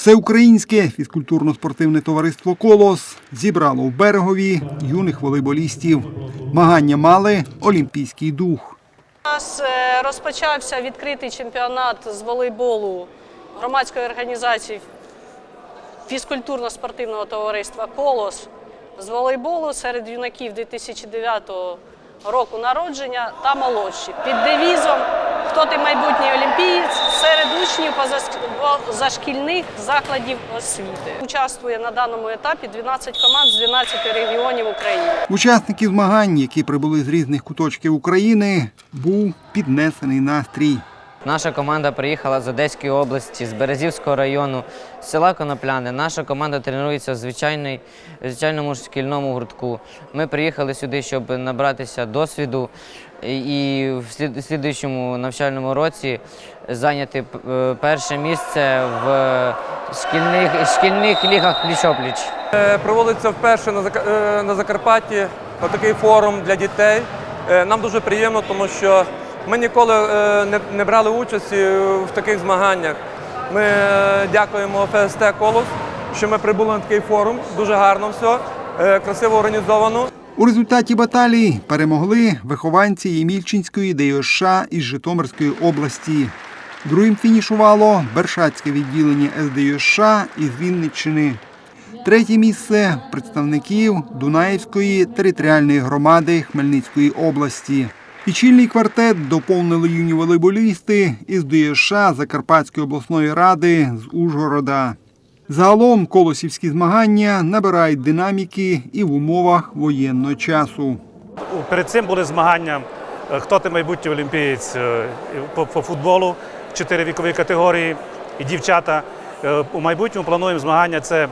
Всеукраїнське фізкультурно-спортивне товариство Колос зібрало в берегові юних волейболістів. Змагання мали олімпійський дух. У нас е, розпочався відкритий чемпіонат з волейболу громадської організації фізкультурно-спортивного товариства Колос з волейболу серед юнаків 2009 року народження та молодші під девізом Хто ти майбутній олімпієць серед учнів позашкільних закладів освіти. Участвує на даному етапі 12 команд з 12 регіонів України. Учасники змагань, які прибули з різних куточків України, був піднесений настрій. Наша команда приїхала з Одеської області, з Березівського району, з села Конопляне. Наша команда тренується в звичайному шкільному гуртку. Ми приїхали сюди, щоб набратися досвіду і в слідуючому навчальному році зайняти е, перше місце в шкільних, шкільних лігах пліч-опліч. Е, Проводиться вперше на е, Закарпатті такий форум для дітей. Нам дуже приємно, тому що ми ніколи е, не- брали участі в таких змаганнях. Ми е, дякуємо ФСТ Колос, що ми прибули на такий форум. Дуже гарно все, е, красиво організовано. У результаті баталій перемогли вихованці Ємільчинської ДЮСШ із Житомирської області. Другим фінішувало Бершацьке відділення СДЮСШ із Вінниччини. Третє місце представників Дунаївської територіальної громади Хмельницької області. Пічільний квартет доповнили юні волейболісти із ДЮСШ Закарпатської обласної ради з Ужгорода. Загалом колосівські змагання набирають динаміки і в умовах воєнного часу. Перед цим були змагання е, хто ти майбутній олімпієць е, по, футболу, чотири вікові категорії і дівчата. Е, У майбутньому плануємо змагання це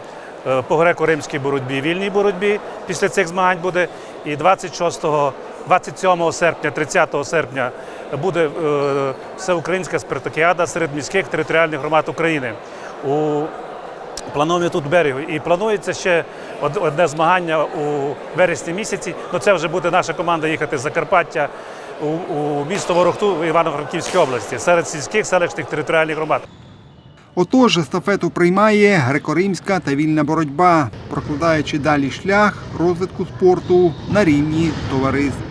по греко-римській боротьбі, вільній боротьбі. Після цих змагань буде і 26, 27 серпня, 30 серпня буде е, всеукраїнська спартакіада серед міських територіальних громад України. У Плануємо тут берегу. І планується ще одне змагання у вересні місяці. Ну це вже буде наша команда їхати з Закарпаття у, у місто Ворохту в Івано-Франківській області серед сільських селищних територіальних громад. Отож, естафету приймає греко-римська та вільна боротьба, прокладаючи далі шлях розвитку спорту на рівні товариств.